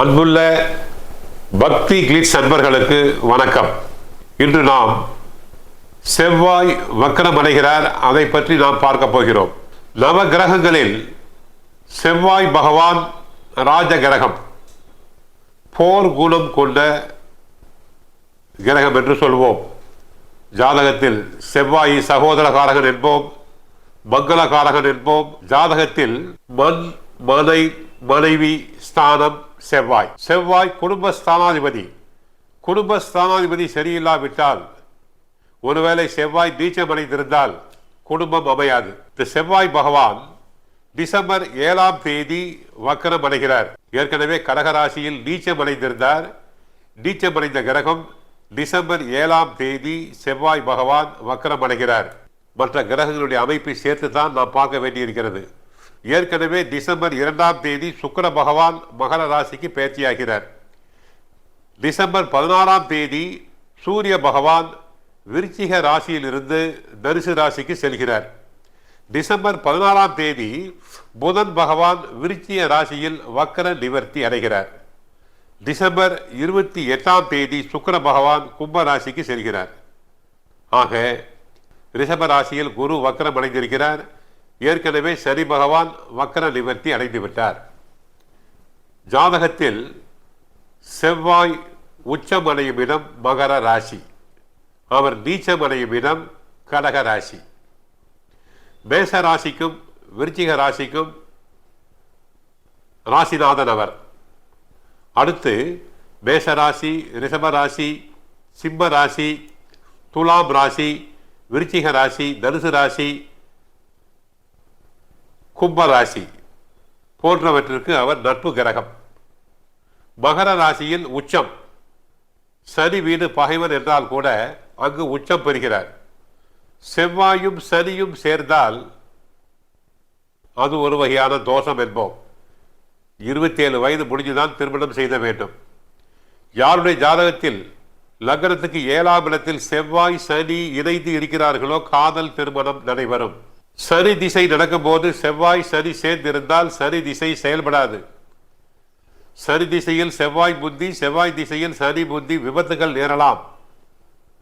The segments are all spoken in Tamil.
அன்புள்ள பக்தி கிளிட்ஸ் அன்பர்களுக்கு வணக்கம். இன்று நாம் செவ்வாய் வக்கரம் அடைகிறார் அதை பற்றி நாம் பார்க்க போகிறோம். நவ கிரகங்களில் செவ்வாய் பகவான் ராஜ கிரகம் போர் குணம் கொண்ட கிரகம் என்று சொல்வோம். ஜாதகத்தில் செவ்வாய் சகோதரகாரகன் என்போம் மங்களகாரகன் என்போம். ஜாதகத்தில் மண் மனை மனைவி ஸ்தானம் செவ்வாய். செவ்வாய் குடும்ப குடும்பஸ்தானாதிபதி குடும்ப சரியில்லாவிட்டால் ஒருவேளை செவ்வாய் நீச்சம் அடைந்திருந்தால் குடும்பம் அமையாது. இந்த செவ்வாய் பகவான் டிசம்பர் ஏழாம் தேதி வக்கரம் அடைகிறார். ஏற்கனவே கடகராசியில் நீச்சம் அடைந்திருந்தார். நீச்சம் அடைந்த கிரகம் டிசம்பர் ஏழாம் தேதி செவ்வாய் பகவான் வக்கரம் அடைகிறார். மற்ற கிரகங்களுடைய அமைப்பை சேர்த்து தான் நாம் பார்க்க வேண்டியிருக்கிறது. ஏற்கனவே டிசம்பர் இரண்டாம் தேதி சுக்கர பகவான் மகர ராசிக்கு பேச்சியாகிறார். டிசம்பர் பதினாறாம் தேதி சூரிய பகவான் விருச்சிக ராசியிலிருந்து தனுசு ராசிக்கு செல்கிறார். டிசம்பர் பதினாறாம் தேதி புதன் பகவான் விருச்சிய ராசியில் வக்கர நிவர்த்தி அடைகிறார். டிசம்பர் இருபத்தி எட்டாம் தேதி சுக்கர பகவான் கும்ப ராசிக்கு செல்கிறார். ஆக ரிஷப ராசியில் குரு வக்கரம் அடைந்திருக்கிறார். ஏற்கனவே சரி பகவான் வக்கர நிவர்த்தி அடைந்து விட்டார். ஜாதகத்தில் செவ்வாய் உச்சமடையும் இடம் மகர ராசி அவர் நீச்சமடையும் இடம் கடக ராசி. மேச ராசிக்கும் விருச்சிக ராசிக்கும் ராசிநாதன் அவர். அடுத்து மேசராசி ராசி சிம்ம ராசி துலாம் ராசி விருச்சிக ராசி தனுசு ராசி கும்ப ராசி போன்றவற்றிற்கு அவர் நட்பு கிரகம். மகர ராசியில் உச்சம். சனி வீடு பகைவன் என்றால் கூட அங்கு உச்சம் பெறுகிறார். செவ்வாயும் சனியும் சேர்ந்தால் அது ஒரு வகையான தோஷம் என்போம். இருபத்தேழு வயது முடிஞ்சுதான் திருமணம் செய்த வேண்டும். யாருடைய ஜாதகத்தில் லக்னத்துக்கு ஏழாம் இடத்தில் செவ்வாய் சனி இணைந்து இருக்கிறார்களோ காதல் திருமணம் நடைபெறும். சரி திசை நடக்கும்போது செவ்வாய் சரி சேர்ந்திருந்தால் சரி திசை செயல்படாது. சரி திசையில் செவ்வாய் புத்தி செவ்வாய் திசையில் சரி புத்தி விபத்துகள் நேரலாம்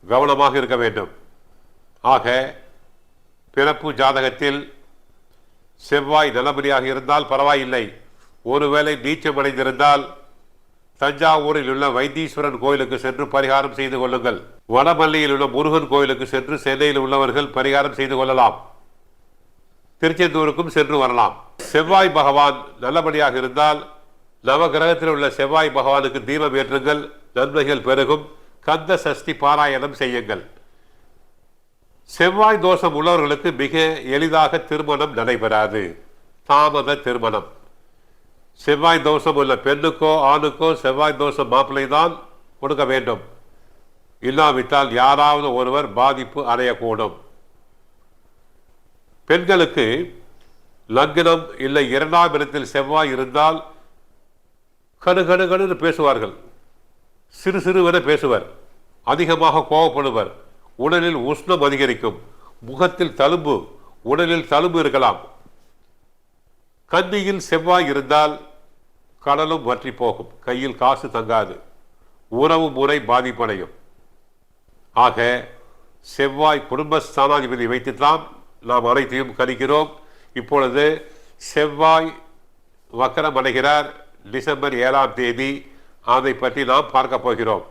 கவனமாக இருக்க வேண்டும். ஆக பிறப்பு ஜாதகத்தில் செவ்வாய் நல்லபடியாக இருந்தால் பரவாயில்லை. ஒருவேளை நீச்சம் அடைந்திருந்தால் தஞ்சாவூரில் உள்ள வைத்தீஸ்வரன் கோயிலுக்கு சென்று பரிகாரம் செய்து கொள்ளுங்கள். வடமல்லியில் உள்ள முருகன் கோயிலுக்கு சென்று சென்னையில் உள்ளவர்கள் பரிகாரம் செய்து கொள்ளலாம். திருச்செந்தூருக்கும் சென்று வரலாம். செவ்வாய் பகவான் நல்லபடியாக இருந்தால் நவகிரகத்தில் உள்ள செவ்வாய் பகவானுக்கு தீபம் ஏற்றுங்கள். நன்மைகள் பெருகும். கந்த சஷ்டி பாராயணம் செய்யுங்கள். செவ்வாய் தோஷம் உள்ளவர்களுக்கு மிக எளிதாக திருமணம் நடைபெறாது. தாமத திருமணம். செவ்வாய் தோஷம் உள்ள பெண்ணுக்கோ ஆணுக்கோ செவ்வாய் தோஷம் மாப்பிள்ளை தான் கொடுக்க வேண்டும். இல்லாவிட்டால் யாராவது ஒருவர் பாதிப்பு அடையக்கூடும். பெண்களுக்கு லக்னம் இல்லை இரண்டாம் இடத்தில் செவ்வாய் இருந்தால் கணு கணு கடுன்னு பேசுவார்கள். சிறு சிறுவென பேசுவர். அதிகமாக கோபப்படுவர் உடலில் உஷ்ணம் அதிகரிக்கும். முகத்தில் தழும்பு உடலில் தழும்பு இருக்கலாம். கன்னியில் செவ்வாய் இருந்தால் கடலும் வற்றி போகும். கையில் காசு தங்காது. உறவு முறை பாதிப்படையும். ஆக செவ்வாய் குடும்ப ஸ்தானாதிபதி வைத்துத்தான் நாம் அனைத்தையும் கணிக்கிறோம். இப்பொழுது செவ்வாய் வக்கரம் அடைகிறார். டிசம்பர் ஏழாம் தேதி. அதை பற்றி நாம் பார்க்க போகிறோம்.